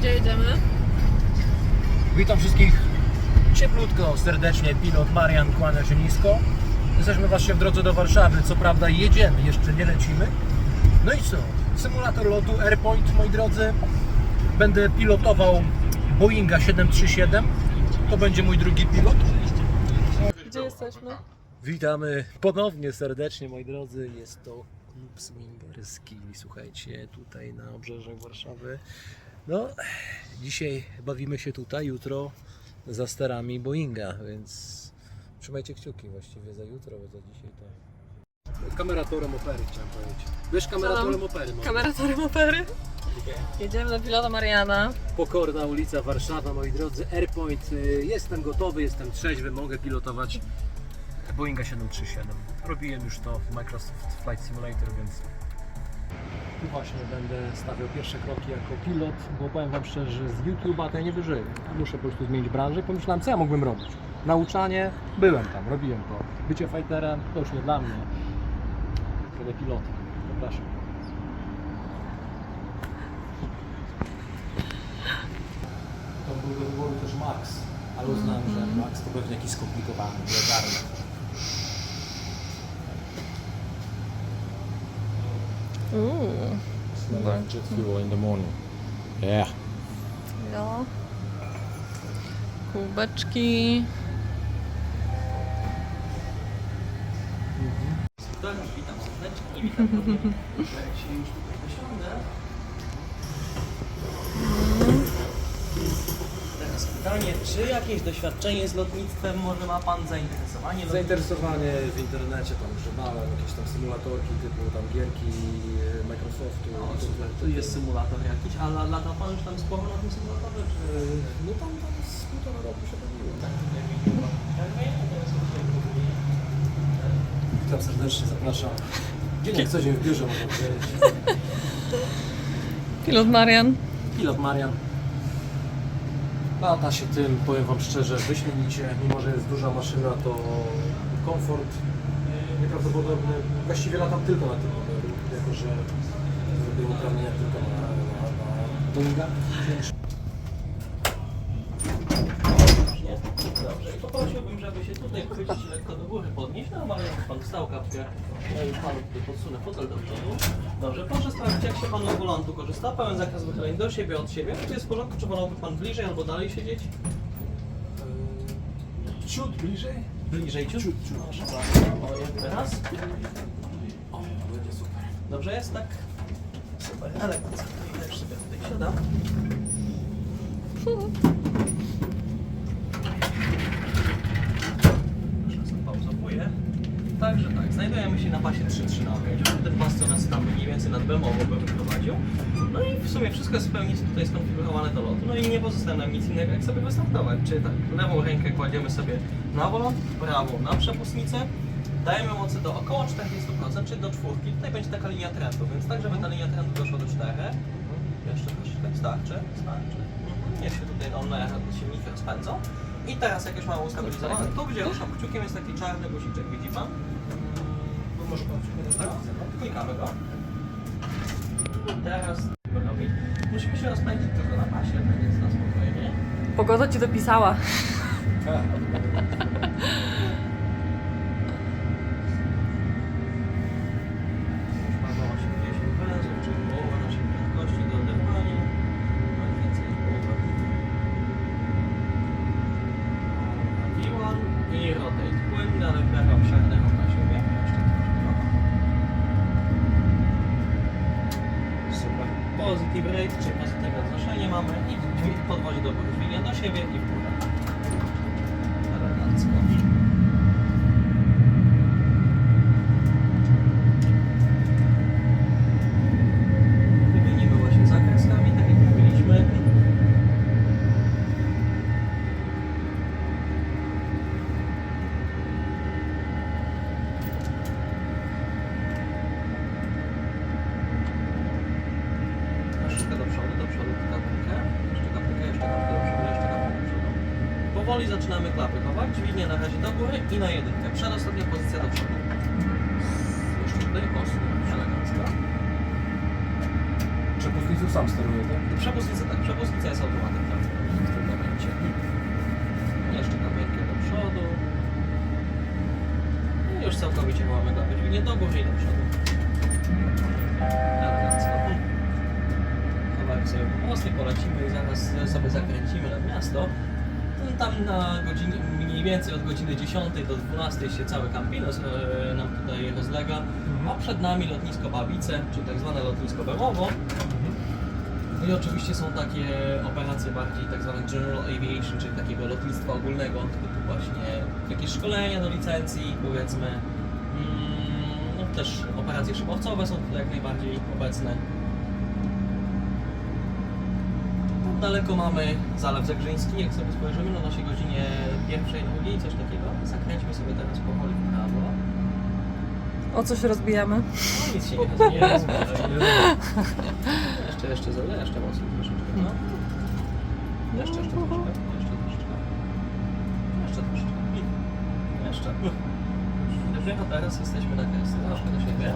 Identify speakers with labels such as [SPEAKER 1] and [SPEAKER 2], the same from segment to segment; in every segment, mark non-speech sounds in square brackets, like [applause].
[SPEAKER 1] Gdzie jedziemy?
[SPEAKER 2] Witam wszystkich cieplutko, serdecznie. Pilot Marian kłania się nisko. Jesteśmy właśnie w drodze do Warszawy. Co prawda jedziemy, jeszcze nie lecimy. No i co? Symulator lotu AirPoint, moi drodzy. Będę pilotował Boeinga 737. To będzie mój drugi pilot.
[SPEAKER 1] Gdzie jesteśmy?
[SPEAKER 2] Witamy ponownie serdecznie, moi drodzy. Jest to klub swingerski. Słuchajcie, tutaj na obrzeżach Warszawy. No, dzisiaj bawimy się tutaj, jutro za sterami Boeinga, więc trzymajcie kciuki właściwie za jutro, bo za dzisiaj to. Kameratorem opery chciałem powiedzieć. Wiesz, kameratorem opery. No.
[SPEAKER 1] Kameratorem opery. Jedziemy do pilota Mariana.
[SPEAKER 2] Pokorna ulica Warszawa, moi drodzy. Airpoint. y, Jestem gotowy, jestem trzeźwy, mogę pilotować Boeinga 737. Robiłem już to w Microsoft Flight Simulator, więc tu właśnie będę stawiał pierwsze kroki jako pilot, bo powiem Wam szczerze, że z YouTube'a to ja nie wyżyję. Muszę po prostu zmienić branżę i pomyślałem, co ja mógłbym robić. Nauczanie, byłem tam, robiłem to. Bycie fighterem to już nie dla mnie. Będę pilotem. Zapraszam. To był do wyboru też Max, ale uznałem, że Max to pewnie jakiś skomplikowany, nieogarny.
[SPEAKER 3] Smell like jet fuel in the morning. Yeah.
[SPEAKER 1] No. Kubeczki.
[SPEAKER 4] Dobrze, witam serdecznie, witam ponownie. Jak się już tutaj wysiądę. Teraz pytanie, czy jakieś doświadczenie z lotnictwem może ma Pan zainteresowanie?
[SPEAKER 2] Zainteresowanie w internecie, tam grzebałem, jakieś tam symulatorki typu tam gierki e,
[SPEAKER 4] Tu jest symulator jakiś, a la- latał Pan już tam sporo na tym symulatorze, czy...
[SPEAKER 2] No tam, tam z półtora roku się bawiłem. Witam serdecznie, zapraszam. Dzień jak co dzień w biurze można powiedzieć. [laughs]
[SPEAKER 1] Pilot Marian.
[SPEAKER 2] Pilot Marian. Lata się tym, powiem Wam szczerze, wyśmienicie. Mimo, że jest duża maszyna, to komfort nieprawdopodobny. Właściwie latam tylko na tym
[SPEAKER 4] Nie? Dobrze, i poprosiłbym, żeby się tutaj chwycić lekko do góry, podnieść. Normalnie jak Pan wstał kapkę, ja już Panu tutaj podsunę fotel do przodu. Dobrze, proszę sprawdzić, jak się Pan z volantu korzysta. Pełen zakaz wychyleń do siebie, od siebie. Czy jest w porządku, czy wolałby Pan bliżej albo dalej siedzieć?
[SPEAKER 2] Ciut bliżej.
[SPEAKER 4] Bliżej ciut?
[SPEAKER 2] Ciut, ciut.
[SPEAKER 4] Proszę bardzo. O, jak teraz?
[SPEAKER 2] O, będzie super.
[SPEAKER 4] Dobrze jest, tak? Super, elegancko. Też sobie tutaj siadam. Proszę, zapauzowuję. Także tak, znajdujemy się na pasie 3.3 na okręcie. Ten pas, co nas tam mniej więcej nad Bemowo by wyprowadził. No i w sumie wszystko jest w pełni tutaj skonfigurowane do lotu. No i nie pozostaje nam nic innego, jak sobie wystartować. Czyli tak, lewą rękę kładziemy sobie na woląt, prawą na przepustnicę. Dajemy mocy do około 40%, czyli do czwórki. Tutaj będzie taka linia trendu, więc tak, żeby ta linia trendu doszła do 4. Jeszcze troszeczkę starczy, starczy. Mhm. Niech się tutaj one silniki rozpędzą. I teraz jak już mamy ustabilizowane, tu gdzie ruszam kciukiem jest taki czarny guziczek, widzi pan?
[SPEAKER 2] No może Pan
[SPEAKER 4] Tak, klikamy go. I teraz robi? Musimy się rozpędzić tylko na pasie, tak więc na spokojnie.
[SPEAKER 1] Pogoda ci dopisała. [laughs]
[SPEAKER 4] Już mamy 80 węzłów, czyli połowa naszej prędkości do oderwania. Mniej więcej połowa. V1 i rotate płynny, ale w miarę obszerny na siebie. Jeszcze troszkę. Super. Positive rate, czyli pozytywne wznoszenie mamy i dźwig- podwozi do góry dźwignia do siebie i w górę. Elegancko. Wymienimy właśnie zakreskami, tak jak mówiliśmy. Troszeczkę do przodu, do przodu kapkę. Jeszcze kapkę, jeszcze kapkę do przodu, jeszcze kapkę do przodu. Powoli zaczynamy klapy chować. Dźwignię i na jedynkę. Przedostatnia pozycja do przodu. Jeszcze tutaj posunąć elegancko.
[SPEAKER 2] Przepustnicą sam steruję, tak?
[SPEAKER 4] Przepustnica godziny 10 do 12 się cały Campinos e, nam tutaj rozlega, a przed nami lotnisko Babice, czyli tak zwane lotnisko Bemowo. No i oczywiście są takie operacje bardziej tak zwane general aviation, czyli takiego lotnictwa ogólnego, typu właśnie jakieś szkolenia do licencji, powiedzmy. Mm, No też operacje szybowcowe są tutaj jak najbardziej obecne. Tam daleko mamy Zalew Zagrzeński, jak sobie spojrzymy na naszej godzinie pierwszej, drugiej, coś takiego. Zakręćmy sobie teraz powoli w prawo.
[SPEAKER 1] O co się rozbijamy?
[SPEAKER 4] No nic się nie, nie rozmawia. Jeszcze, jeszcze za jeszcze mocniej troszeczkę. No. Jeszcze, jeszcze troszeczkę. Jeszcze troszeczkę. Jeszcze troszeczkę. Jeszcze. Dopiero teraz jesteśmy na kresce. Troszkę do siebie.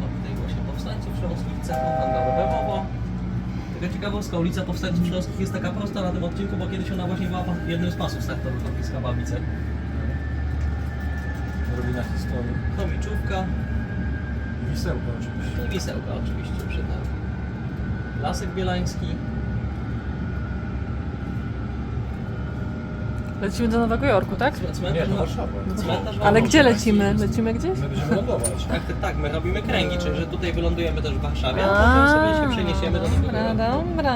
[SPEAKER 4] No tutaj właśnie Powstańców Śląskich, Centrum Handlowe Bemowo. Ciekawostka, ulica Powstańców Śląskich jest taka prosta na tym odcinku, bo kiedyś ona właśnie była jednym z pasów startowych lotniska Babice.
[SPEAKER 2] Robina historii.
[SPEAKER 4] Chomiczówka.
[SPEAKER 2] Wisełka oczywiście.
[SPEAKER 4] I wisełka oczywiście przed nami. Lasek Bielański.
[SPEAKER 1] Lecimy do Nowego Jorku, tak?
[SPEAKER 2] Nie,
[SPEAKER 4] Cmentarz,
[SPEAKER 2] to
[SPEAKER 4] wa-
[SPEAKER 2] Warszawa.
[SPEAKER 4] cmentarz
[SPEAKER 1] Ale gdzie lecimy? Lecimy gdzieś?
[SPEAKER 2] My będziemy lądować.
[SPEAKER 4] Tak, tak, tak, my robimy kręgi, czyli że tutaj wylądujemy też w Warszawie, a potem sobie się przeniesiemy do Nowego
[SPEAKER 1] Dobra,
[SPEAKER 4] Jorku.
[SPEAKER 1] dobra.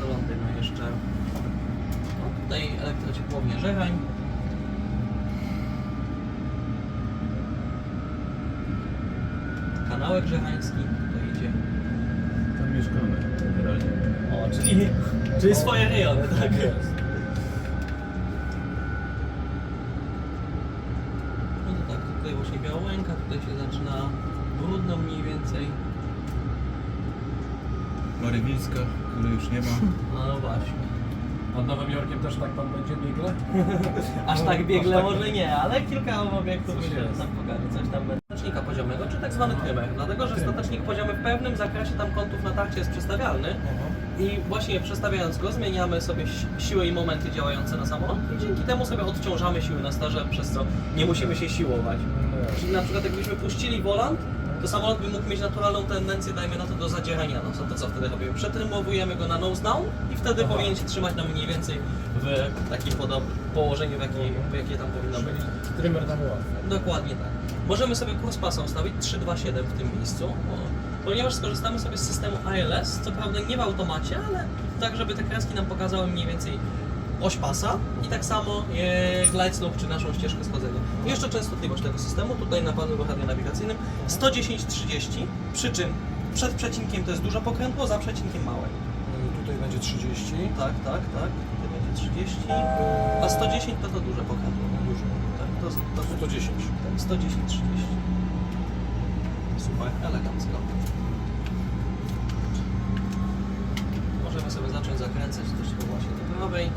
[SPEAKER 4] Do Londynu jeszcze. No, tutaj elektrociepłownia Żerań. Kanałek Żerański, tutaj idzie.
[SPEAKER 2] Tam mieszkamy generalnie.
[SPEAKER 4] O, czyli, czyli swoje rejony, tak?
[SPEAKER 2] Jest.
[SPEAKER 4] No to tak, tutaj właśnie Białęka, tutaj się zaczyna brudno mniej więcej.
[SPEAKER 3] Marywilska, której już nie ma.
[SPEAKER 4] No właśnie.
[SPEAKER 2] Nad Nowym Jorkiem też tak pan będzie biegle? [laughs]
[SPEAKER 4] Aż tak biegle
[SPEAKER 2] aż tak.
[SPEAKER 4] może nie, ale kilka obiektów
[SPEAKER 2] Coś
[SPEAKER 4] myślę, że
[SPEAKER 2] jest.
[SPEAKER 4] tam pokaże, coś tam będzie. Statecznika poziomego, czy tak zwany trymer, dlatego że statecznik poziomy w pewnym zakresie tam kątów natarcia jest przestawialny i właśnie przestawiając go zmieniamy sobie si- siłę i momenty działające na samolot i dzięki temu sobie odciążamy siły na sterze, przez co nie musimy się siłować. Czyli na przykład jakbyśmy puścili volant, to samolot by mógł mieć naturalną tendencję, dajmy na to, do zadzierania nosa. To co wtedy robimy? Przetrymowujemy go na nose down i wtedy
[SPEAKER 2] Aha.
[SPEAKER 4] powinien się trzymać na mniej więcej w takim podobnym położeniu, w jakie, w jakie tam powinno być.
[SPEAKER 2] Trymer nam ułatwia.
[SPEAKER 4] Dokładnie tak. Możemy sobie kurs pasa ustawić 327 w tym miejscu, ponieważ skorzystamy sobie z systemu ILS, co prawda nie w automacie, ale tak, żeby te kreski nam pokazały mniej więcej oś pasa i tak samo e, glide slope, czy naszą ścieżkę schodzenia. Jeszcze częstotliwość tego systemu, tutaj na panelu radionawigacyjnym 110-30, przy czym przed przecinkiem to jest duże pokrętło, za przecinkiem małe.
[SPEAKER 2] Y, Tutaj będzie 30.
[SPEAKER 4] Tak, tak, tak, tutaj będzie 30, a 110 to to duże pokrętło.
[SPEAKER 2] Dużo.
[SPEAKER 4] Tak, to, to,
[SPEAKER 2] 110.
[SPEAKER 4] tak, 110, 30. Super, elegancko. Możemy sobie zacząć zakręcać troszkę właśnie do prawej.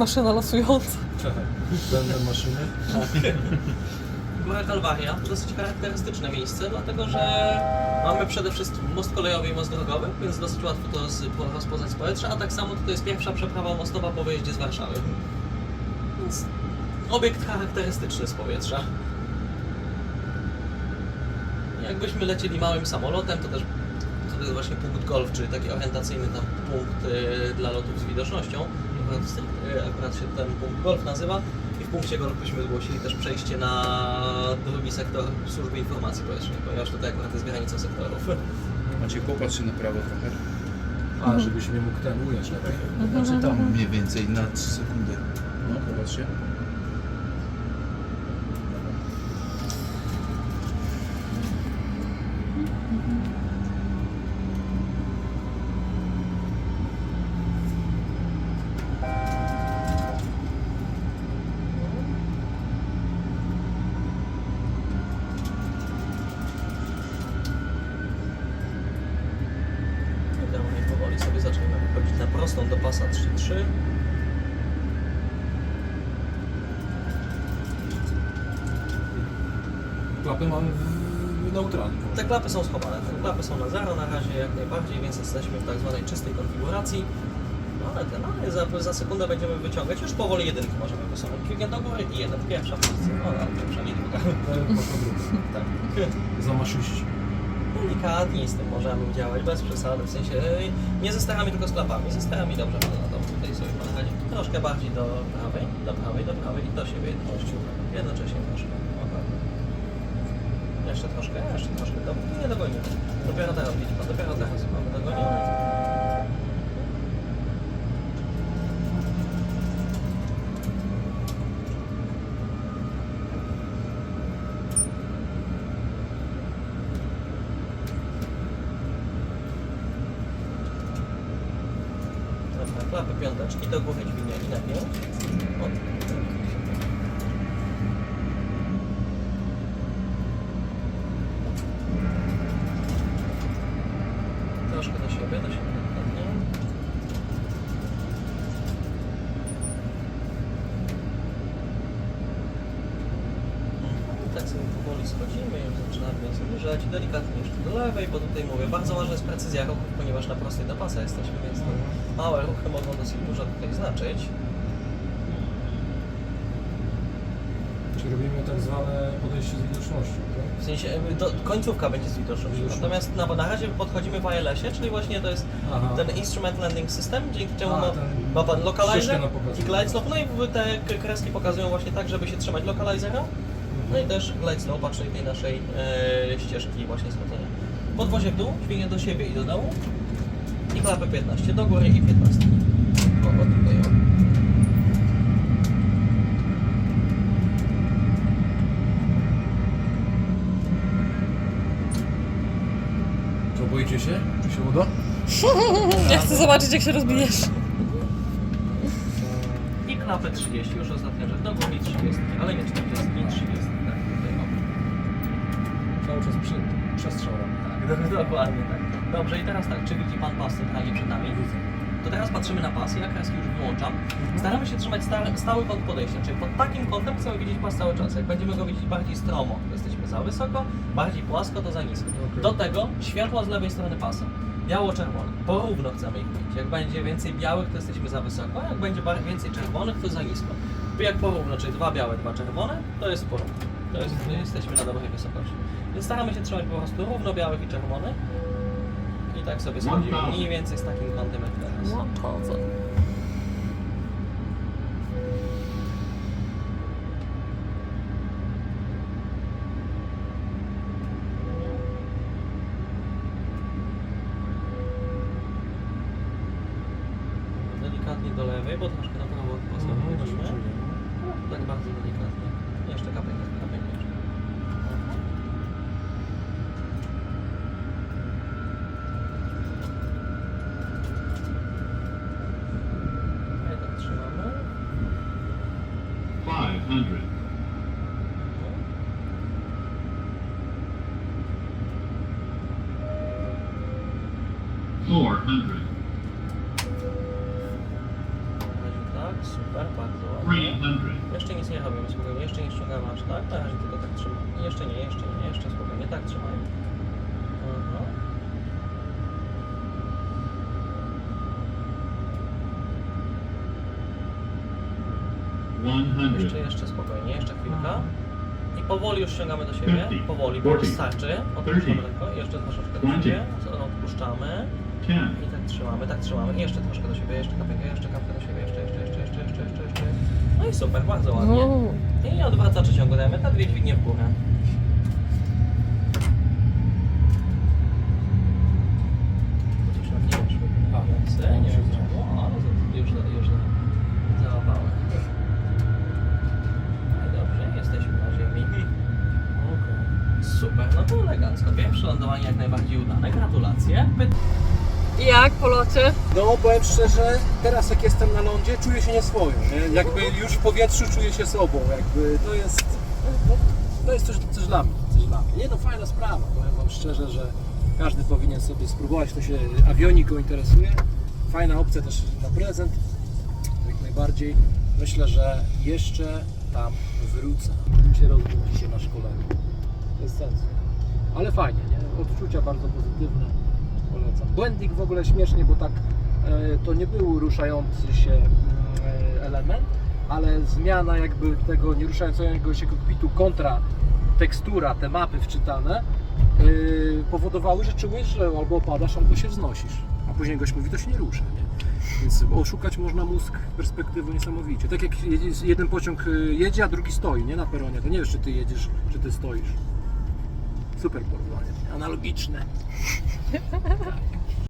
[SPEAKER 1] Maszyna losująca.
[SPEAKER 2] Będę maszyny. [laughs]
[SPEAKER 4] Góra Kalwaria to dosyć charakterystyczne miejsce, dlatego że mamy przede wszystkim most kolejowy i most drogowy, więc dosyć łatwo to z, po- rozpoznać z powietrza, a tak samo to jest pierwsza przeprawa mostowa po wyjeździe z Warszawy. Więc obiekt charakterystyczny z powietrza. Jakbyśmy lecieli małym samolotem, to też to jest właśnie punkt golf, czyli taki orientacyjny tam punkt y, dla lotów z widocznością. Akurat, y, akurat się ten punkt golf nazywa. I w punkcie golf byśmy zgłosili też przejście na drugi sektor służby informacji powietrznej, ponieważ tutaj akurat jest granicą sektorów.
[SPEAKER 3] Macie popatrz się na prawo trochę.
[SPEAKER 2] A, żebyś mnie mógł ten ująć lepiej.
[SPEAKER 3] Znaczy tam mniej więcej na 3 sekundy. No, popatrzcie.
[SPEAKER 4] Idealnie powoli sobie zaczniemy wychodzić na prostą do pasa 3-3.
[SPEAKER 2] Klapy mam w neutralnie.
[SPEAKER 4] Te klapy są schowane, te klapy są na zero na razie jak najbardziej, więc jesteśmy w tak zwanej czystej konfiguracji. No ale ten, ale za, za sekundę będziemy wyciągać. Już powoli jedynki możemy wysunąć. Dźwignię do góry i jeden. Pierwsza pozycja. O, ale pierwsza, nie druga. Tak. [laughs]
[SPEAKER 2] Zamaszyści.
[SPEAKER 4] Delikatnie z tym możemy działać, bez przesady, w sensie nie ze tylko z klapami. Ze starami dobrze wygląda. Tutaj sobie podchodzi troszkę bardziej do prawej, do prawej, do prawej i do siebie jednością. Jednocześnie troszkę. Jeszcze troszkę, jeszcze troszkę. Do, nie dogonimy. Dopiero teraz widzi pan, dopiero teraz mamy dogonione. klapy piąteczki do głuchej dźwigniaczki na 5. Tak sobie powoli schodzimy, już zaczynamy zbliżać delikatnie jeszcze do lewej, bo tutaj mówię, bardzo ważna jest precyzja ruchów, ponieważ na prostej do pasa jesteśmy, więc te małe ruchy mogą dosyć dużo tutaj znaczyć.
[SPEAKER 2] Czyli robimy tak zwane podejście z widocznością, tak?
[SPEAKER 4] W sensie do, końcówka będzie z widocznością.
[SPEAKER 2] Widoczność.
[SPEAKER 4] Natomiast na, na razie podchodzimy w ILS-ie, czyli właśnie to jest
[SPEAKER 2] Aha.
[SPEAKER 4] ten Instrument Landing System, dzięki czemu
[SPEAKER 2] A,
[SPEAKER 4] ma,
[SPEAKER 2] ten
[SPEAKER 4] ma pan localizer
[SPEAKER 2] nam pokazuje.
[SPEAKER 4] i glide slope. No i te k- kreski pokazują właśnie tak, żeby się trzymać localizera. No i też glide slope, czyli tej naszej e, ścieżki właśnie schodzenia. Podwozie w dół, dźwignie do siebie i do dołu. I klapę 15 do góry i 15. O, o tutaj o.
[SPEAKER 2] Co, boicie się? Czy się uda? [laughs]
[SPEAKER 1] Ja chcę zobaczyć, jak się rozbijesz.
[SPEAKER 4] I klapę 30, już ostatnia rzecz, do góry i 30, ale nie 40, nie 30, tak, tutaj o.
[SPEAKER 2] Cały czas przy, przestrzał.
[SPEAKER 4] Tak, [laughs] dokładnie tak. Dobrze, i teraz tak, czy widzi Pan pas centralnie przed nami? To teraz patrzymy na pas, ja kreski już wyłączam. Staramy się trzymać stały kąt podejścia, czyli pod takim kątem chcemy widzieć pas cały czas. Jak będziemy go widzieć bardziej stromo, to jesteśmy za wysoko, bardziej płasko, to za nisko.
[SPEAKER 2] Okej.
[SPEAKER 4] Do tego światła z lewej strony pasa. Biało-czerwone. Porówno chcemy ich mieć. Jak będzie więcej białych, to jesteśmy za wysoko, a jak będzie bar- więcej czerwonych, to za nisko. Jak porówno, czyli dwa białe, dwa czerwone, to jest porówno. To jest, jesteśmy na dobrej wysokości. Więc staramy się trzymać po prostu równo białych i czerwonych. I tak sobie schodzimy mniej więcej z takim kątem jak teraz. Delikatnie do lewej, bo troszkę na prawo
[SPEAKER 2] Mhm.
[SPEAKER 4] No, Tak bardzo delikatnie. Jeszcze kapelkę, kapelkę jeszcze. Mhm. Okej, tak trzymamy.
[SPEAKER 5] 500. Four hundred.
[SPEAKER 4] Na razie tak, super, bardzo ładnie. Jeszcze nic nie robimy, spokojnie, jeszcze nie ściągamy aż tak, na razie tylko tak trzymamy. Jeszcze nie, jeszcze nie, jeszcze spokojnie, tak trzymajmy. Jeszcze, jeszcze spokojnie, jeszcze chwilka. I powoli już ściągamy do siebie, powoli, bo już starczy. Odpuszczamy lekko, jeszcze troszeczkę do siebie, odpuszczamy. I tak trzymamy, tak trzymamy. I jeszcze troszkę do siebie, jeszcze kapkę, jeszcze kapkę do siebie, jeszcze, jeszcze, jeszcze, jeszcze, jeszcze, jeszcze, jeszcze. No i super, bardzo ładnie. I odwracacze ciągujemy, te dwie dźwignie w górę. Chociaż nam nie wyszły
[SPEAKER 2] A,
[SPEAKER 4] więcej, nie
[SPEAKER 2] się
[SPEAKER 4] wiem
[SPEAKER 2] zrobiło.
[SPEAKER 4] czemu, ale za- już, już załapały. No i dobrze, jesteśmy na ziemi.
[SPEAKER 2] Okej.
[SPEAKER 4] Super, no to elegancko. Pierwsze lądowanie jak najbardziej udane. Gratulacje. Py-
[SPEAKER 1] I jak po locie?
[SPEAKER 2] No powiem szczerze, teraz jak jestem na lądzie, czuję się nieswojo, nie? Jakby już w powietrzu czuję się sobą, jakby to jest, no, to jest coś, coś dla mnie, coś dla mnie. Nie no, fajna sprawa, powiem Wam szczerze, że każdy powinien sobie spróbować, kto się awioniką interesuje. Fajna opcja też na prezent, jak najbardziej. Myślę, że jeszcze tam wrócę. się rozbudzi się na szkoleniu. Bez sensu. Ale fajnie, nie? Odczucia bardzo pozytywne. Polecam. Błędnik w ogóle śmiesznie, bo tak e, to nie był ruszający się mm, e, element, ale zmiana jakby tego nieruszającego się kokpitu kontra tekstura, te mapy wczytane yy, powodowały, że czułeś, że albo opadasz, albo się wznosisz. A później gość mówi, to się nie rusza, nie? Więc oszukać można mózg perspektywy niesamowicie. Tak jak jeden pociąg jedzie, a drugi stoi, nie? Na peronie. To nie wiesz, czy ty jedziesz, czy ty stoisz. Super porównanie. Analogiczne.